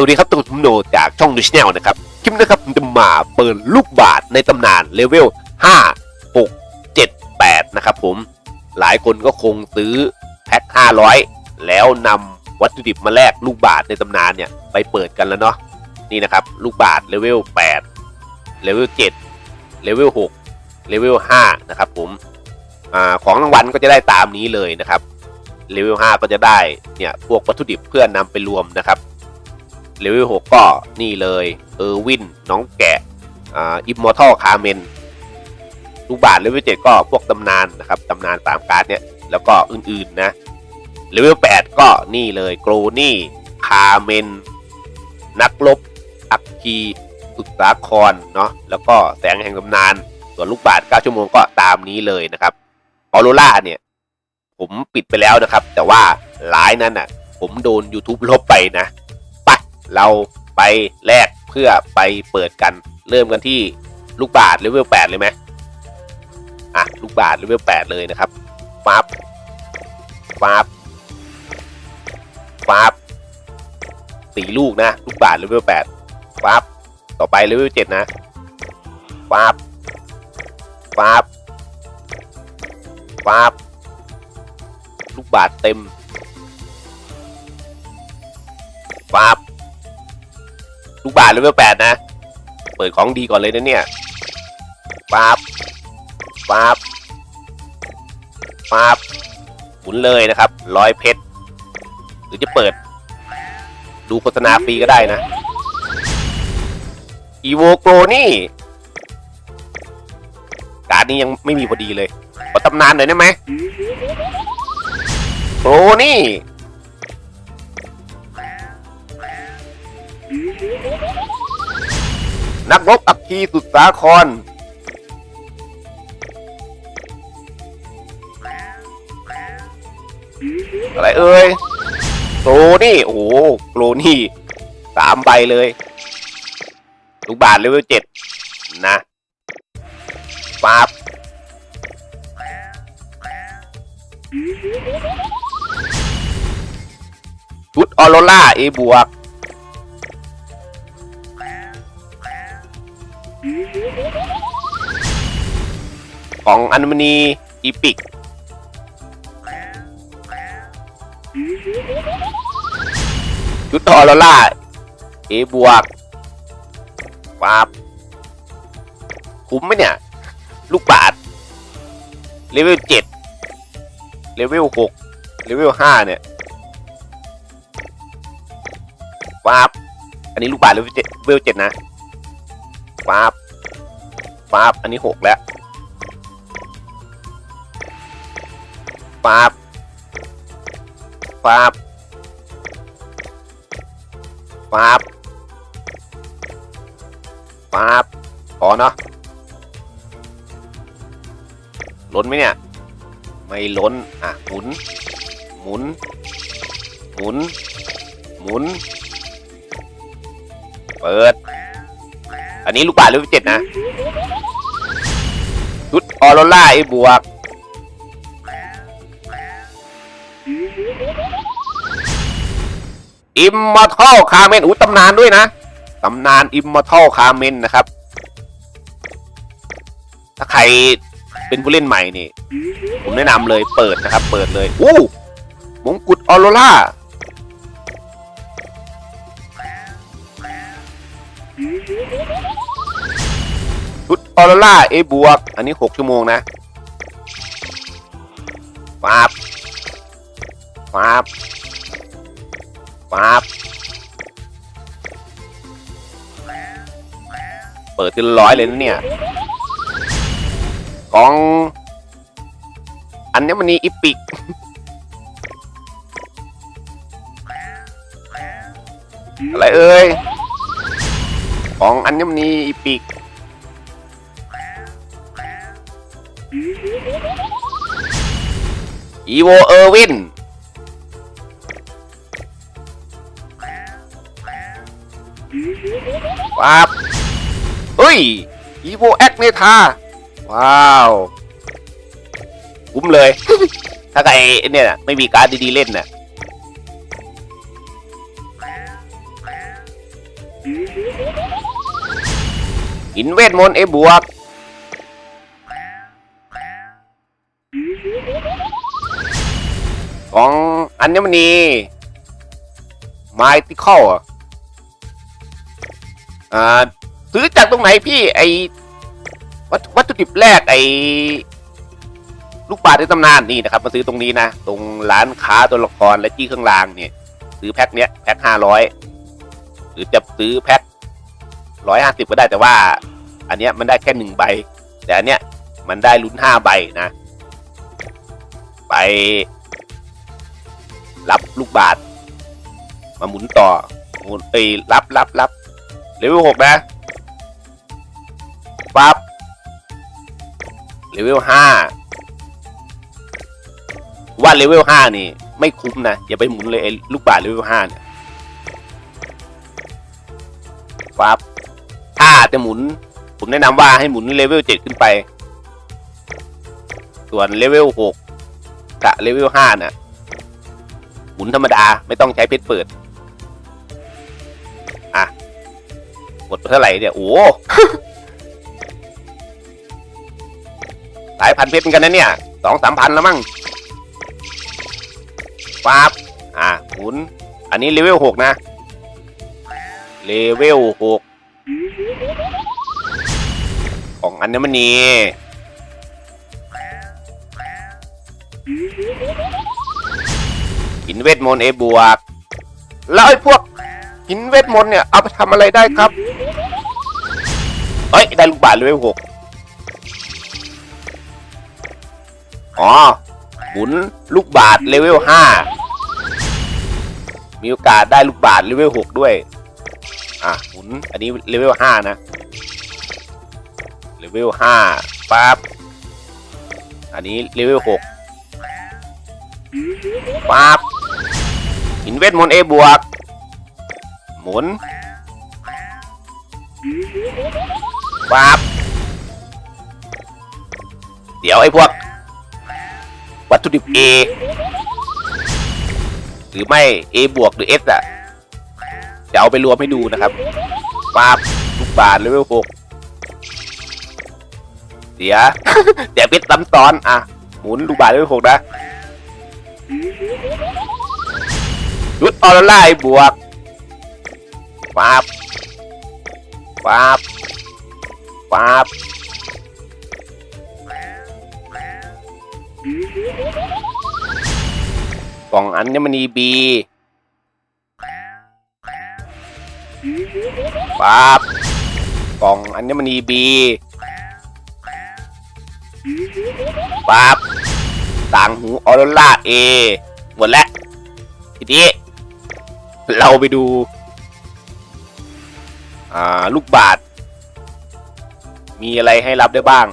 วัสดีครับตัวผมโนจากช่องดูชแนลนะครับ คลิปนี้นะครับผมจะมาเปิดลูกบาทในตำนานเลเวล 5 6 7 8 นะครับผม หลายคนก็คงซื้อแพ็ค 500 แล้วนำวัตถุดิบมาแลกลูกบาทในตำนานเนี่ยไปเปิดกันแล้วเนาะ นี่นะครับ ลูกบาทเลเวล 8 เลเวล 7 เลเวล 6 เลเวล 5 นะครับผมอ่าของรางวัลก็จะได้ตามนี้เลยนะครับ เลเวล 5 ก็จะได้เนี่ยพวกวัตถุดิบเพื่อนำไปรวมนะครับ เลเวล6ก็นี่เลยเออร์วินน้องแกะอ่าอิมมอร์ทัลคาเมนลูกบาทเลเวล7ก็พวกตำนานนะครับตำนานตามการ์ดเนี่ยแล้วก็อื่นๆนะเลเวล8ก็นี่เลยโกลนี่คาเมน นักลบ อักคีสุดสาครเนาะแล้วก็แสงแห่งตำนาน ส่วนลูกบาท9ชั่วโมงก็ตามนี้เลยนะครับออโรล่าเนี่ยผมปิดไปแล้วนะครับ แต่ว่าไลน์นั้นอะ ผมโดน YouTube ลบไปนะ เราไปแลกเพื่อไปเปิดกันเริ่มกันที่ลูกบาทเลเวล8เลยไหมอะลูกบาทเลเวล8เลยนะครับฟับฟับฟับสี่ลูกนะลูกบาทเลเวล8ฟับต่อไปเลเวล7นะฟับฟับฟับลูกบาทเต็มฟาบ ลูกบาทเลเวลแปดนะ เปิดของดีก่อนเลยนะเนี่ยฟาบฟาบฟาบหมุนเลยนะครับร้อยเพชรหรือจะเปิด ดูโฆษณาฟรีก็ได้นะอีโวโกนี่การดนี้ยังไม่มีพอดีเลยขอตำนานหน่อยได้ไหมโอ้นี่ นักรบอัคคีสุดสาคร อะไรเอ่ยโกลนี่ โอ้โหโกลนี่สามใบเลย ลูกบาทเลเวลเจ็ดนะฟาบชุดออโรล่าเอบวก ของอันมณีอีพิก ชุดออโรล่า เอบวกวาบคุ้มไหมเนี่ย ลูกบาทเลเวลเจ็ดเลเวลหกเลเวลห้าเนี่ยวาบอันนี้ลูกบาทเลเวลเจ็ดเลเวลเจ็ดนะ วาบวาบอันนี้หกแล้ววาบวาบวาบวาบพอเนาะล้นไหมเนี่ย ไม่ล้น อะ หมุน หมุน หมุน หมุน เปิด อันนี้ลูกบาเลเวลเจ็ดนะชุดออโรล่าไอ้บวก อิมมอร์ทัลคาเมนอู้ตำนานด้วยนะ ตำนานอิมมอร์ทัลคาเมนนะครับ ถ้าใครเป็นผู้เล่นใหม่นี่ ผมแนะนำเลยเปิดนะครับ เปิดเลย อู้มงกุฎออโรล่า ชุดออโรล่าเอบวก อันนี้หกชั่วโมงนะฟาบฟาบฟาบเปิดทีละร้อยเลยนะเนี่ยกอง อันนี้มันนี่อีปิกอะไรเอ่ย ของอัญมณีอีปิกอีโวเออร์วินว้าบเฮ้ย อีโวแอคเนทา ว้าว คุ้มเลย ถ้าใครเนี่ย ไม่มีการดดีๆเล่นน่ะ หินเวทมนต์เอบวก ของอัญมณีไมติคอลอ่าซื้อจากตรงไหนพี่ไอวัตวัตถุดิบแรกไอลูกบาในตำนานนี่นะครับมาซื้อตรงนี้นะ ตรงร้านค้าตัวละครและที่เครื่องรางเนี่ยซื้อแพ็คเนี้ยแพ็คห้าร้อยหรือจะซื้อแพ็คร้อยห้าสิบก็ได้แต่ว่า อันเนี้ยมันได้แค่หนึ่งใบ แต่อันเนี้ยมันได้ลุ้นห้าใบนะ ไป รับลูกบาทมาหมุนต่อหมุนไปรับรับรับเลเวลหกนะปั๊บเลเวลห้าว่าเลเวลห้านี่ ไม่คุ้มนะ อย่าไปหมุนเลยไอ้ลูกบาทเลเวลห้าเนี่ยปั๊บถ้าจะหมุน ผมแนะนำว่าให้หมุนเลเวลเจ็ดขึ้นไป ส่วนเลเวลหกกับเลเวลห้าน่ะ หมุนธรรมดาไม่ต้องใช้เพชรเปิด อะหมดไปเท่าไหร่เนี่ย โอ้หลายพันเพชรกันนะเนี่ยสองสามพันแล้วมั้งปั๊บอะหมุน อันนี้เลเวลหกนะ เลเวลหก อันนี้มันนี่หินเวทมนต์เอบวก แล้วไอ้พวกหินเวทมนต์เนี่ย เอาไปทำอะไรได้ครับเอ้ย ได้ลูกบาศก์เลเวลหกอ๋อหมุนลูกบาศก์เลเวลห้ามีโอกาสได้ลูกบาศก์เลเวลหกด้วย อะหมุนอันนี้เลเวลห้านะ เลเวลห้าปั๊บ อันนี้เลเวลหกปั๊บหินเวทมนต์เอบวก หมุนปั๊บ เดี๋ยวไอ้พวก วัตถุดิบ A หรือไม่ A บวกหรือ S อะจะเอาไปรวมให้ดูนะครับปั๊บลูกบาทเลเวลหก สียเดี๋ยวเพชรซ้ำซ้อนอะหมุนลูกบาทเลเวลหกนะชุดออร่าไล่บวกปั๊บปั๊บปั๊บกล่องอัญมณีบีปั๊บกล่องอัญมณีบี ปั๊บต่างหูออโรล่าเอหมดแล้วทีนี้เราไปดู อ่า ลูกบาท มีอะไรให้รับได้บ้าง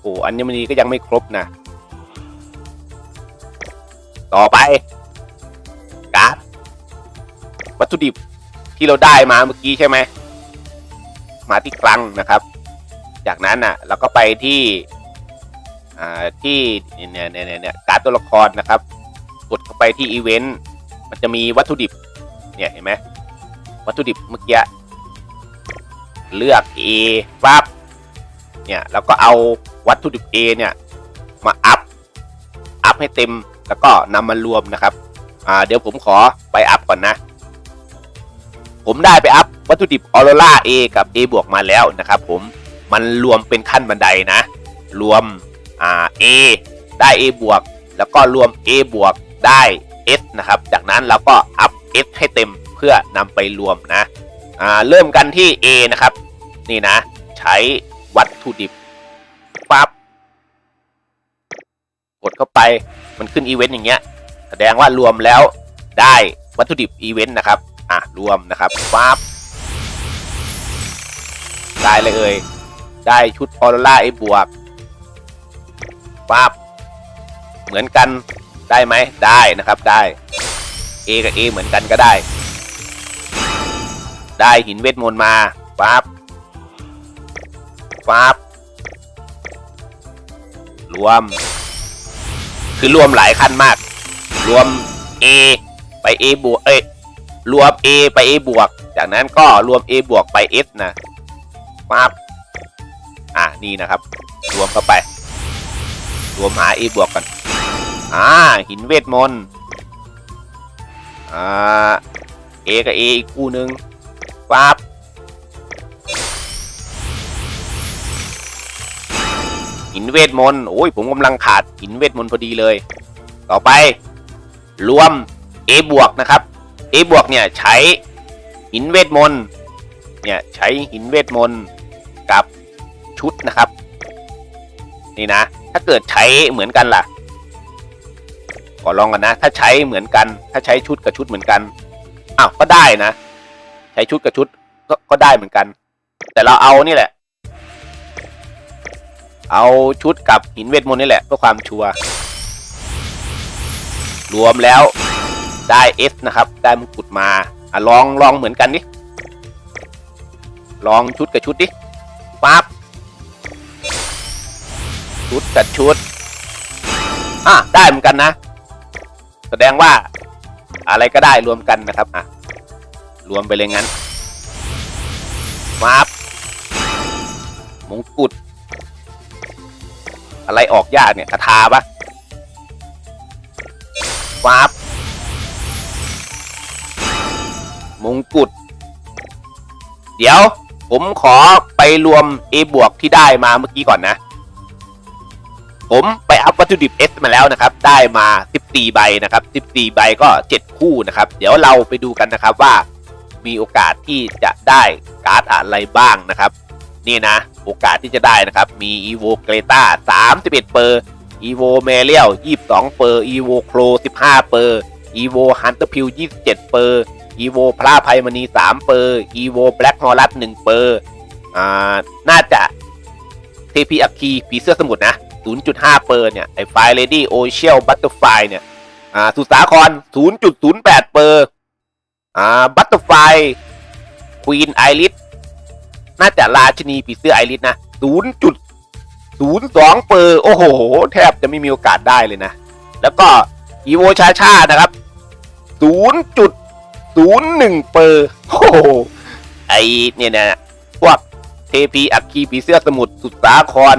โอ้อัญมณีก็ยังไม่ครบนะ ต่อไปการ์ดวัตถุดิบที่เราได้มาเมื่อกี้ใช่ไหม มาที่คลังนะครับ จากนั้นน่ะ เราก็ไปที่ ที่เนี่ยเนี่ยเนี่ยการตัวละครนะครับ กดเข้าไปที่อีเวนต์มันจะมีวัตถุดิบ เนี่ยเห็นไหมวัตถุดิบเมื่อกี้เลือก A ปั๊บเนี่ยแล้วก็เอาวัตถุดิบ A เนี่ยมาอัพอัพให้เต็มแล้วก็นำมารวมนะครับอ่าเดี๋ยวผมขอไปอัพก่อนนะ ผมได้ไปอัพวัตถุดิบออโรรา A กับ A บวกมาแล้วนะครับ ผมมันรวมเป็นขั้นบันไดนะ รวม อ่า A ได้ A บวกแล้วก็รวม A บวกได้ S นะครับ จากนั้นเราก็อัพ S ให้เต็มเพื่อนำไปรวมนะอ่าเริ่มกันที่ A นะครับ นี่นะ ใช้วัตถุดิบปั๊บกดเข้าไปมันขึ้นอีเวนต์อย่างเงี้ย แสดงว่ารวมแล้วได้วัตถุดิบอีเวนต์นะครับ อะ รวมนะครับปั๊บได้เลยเอ่ยได้ชุดออรราเอบวก ปั๊บเหมือนกันได้ไหมได้นะครับได้ A กับ A เหมือนกันก็ได้ ได้หินเวทมนต์มาปั๊บปั๊บรวม คือรวมหลายขั้นมาก รวม A ไป A บวกเอ้ยรวม A ไป A บวก จากนั้นก็รวม A บวกไป S นะปั๊บอะนี่นะครับ รวมเข้าไป รวมหา A บวกกันอ่าหินเวทมนต์อ่า A กับ A อีกคู่หนึ่งปั๊บหินเวทมนต์โอ้ยผมกำลังขาดหินเวทมนต์พอดีเลย ต่อไป รวม A บวกนะครับ A บวกเนี่ยใช้หินเวทมนต์เนี่ยใช้หินเวทมนต์กับชุดนะครับ นี่นะ ถ้าเกิดใช้เหมือนกันล่ะ ขอลองกันนะ ถ้าใช้เหมือนกัน ถ้าใช้ชุดกับชุดเหมือนกันอ้าวก็ได้นะ ใช้ชุดกับชุดก็ก็ได้เหมือนกัน แต่เราเอานี่แหละ เอาชุดกับหินเวทมนต์นี่แหละเพื่อความชัวร์รวมแล้วได้ S นะครับ ได้มงกุฎมาอะลองลองเหมือนกันดิลองชุดกับชุดดิปั๊บ ชุดกับชุด อะได้เหมือนกันนะ แสดงว่าอะไรก็ได้รวมกันนะครับอะรวมไปเลยงั้นปั๊บมงกุฎอะไรออกยากเนี่ยคาถาปะปั๊บมงกุฎเดี๋ยว ผมขอไปรวม A บวกที่ได้มาเมื่อกี้ก่อนนะ ผมไปอัพวัตถุดิบ S มาแล้วนะครับ ได้มา 14 ใบนะครับ 14 ใบก็ 7 คู่นะครับ เดี๋ยวเราไปดูกันนะครับว่า มีโอกาสที่จะได้การ์ดอะไรบ้างนะครับ นี่นะ โอกาสที่จะได้นะครับ มี Evo g r e t a 31 เปอร์ Evo m a r i e l 22 เปอร์ Evo Crow 15 เปอร์ Evo Hunter p i l 27 เปอร์ Evo พระภัยมณี 3 เปอร์ Evo Black Horus 1เปอร์อ่า น่าจะเทพีอัคคีผีเสื้อสมุทรนะ 0.5 เปอร์เนี่ยไอ้ไฟเลดี้โอเชียลบัตเตอร์ไฟเนี่ยอ่าสุสาคร 0.08 เปอร์อ่าบัตเตอร์ไฟควีนไอริสน่าจะราชินีผีเสื้อไอริสนะ 0.02 เปอร์โอ้โห แทบจะไม่มีโอกาสได้เลยนะ แล้วก็อีโวชาชานะครับ 0.01 เปอร์โอ้โหไอเนี่ยนะพวกเทพีอัคคีผีเสื้อสมุทรสุสาคร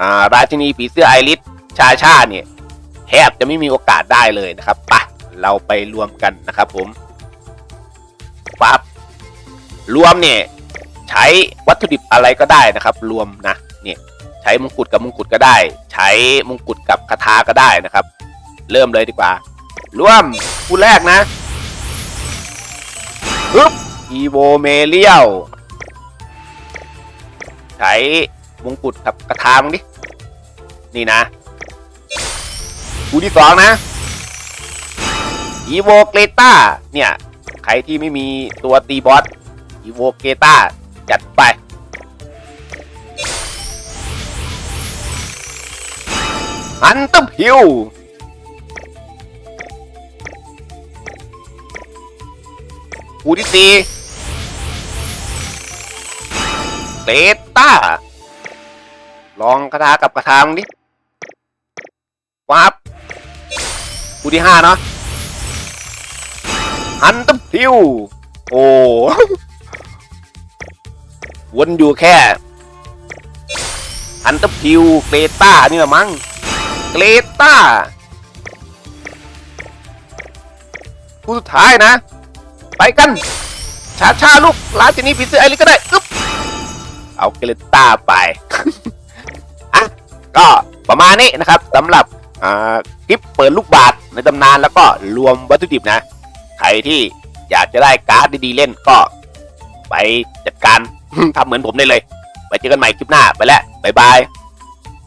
อ่าราชินีผีเสื้อไอริสชาชาเนี่ยแทบจะไม่มีโอกาสได้เลยนะครับปะเราไปรวมกันนะครับผมปั๊บรวมเนี่ยใช้วัตถุดิบอะไรก็ได้นะครับ รวมนะเนี่ยใช้มงกุฎกับมงกุฎก็ได้ ใช้มงกุฎกับคาถาก็ได้นะครับ เริ่มเลยดีกว่า รวมคู่แรกนะปึ๊บอีโวเมเลียวใช้ มงกุฎกับกระทามึงดิ นี่นะคู่ที่สองนะอีโวเกตาเนี่ย ใครที่ไม่มีตัวตีบอสอีโวเกตาจัดไป อันตพิวคู่ที่สี่เตต้า ลองกระทากับกระทามงดิวับคูที่ห้าเนาะฮันตพิว โอ้วนอยู่แค่ฮันตพิวเกรต้านี่แหละมั้งเกรต้าคู่สุดท้ายนะ ไปกันช้าชาลูกราชินีผีเสื้อไอริสก็ได้อึ๊บเอาเกรต้าไป ก็ประมาณนี้นะครับสำหรับคลิปเปิดลูกบาทในตำนานแล้วก็รวมวัตถุดิบนะ ใครที่อยากจะได้การ์ดดีๆเล่นก็ ไปจัดการทำเหมือนผมได้เลย ไปเจอกันใหม่คลิปหน้าไปแล้วบ๊ายบาย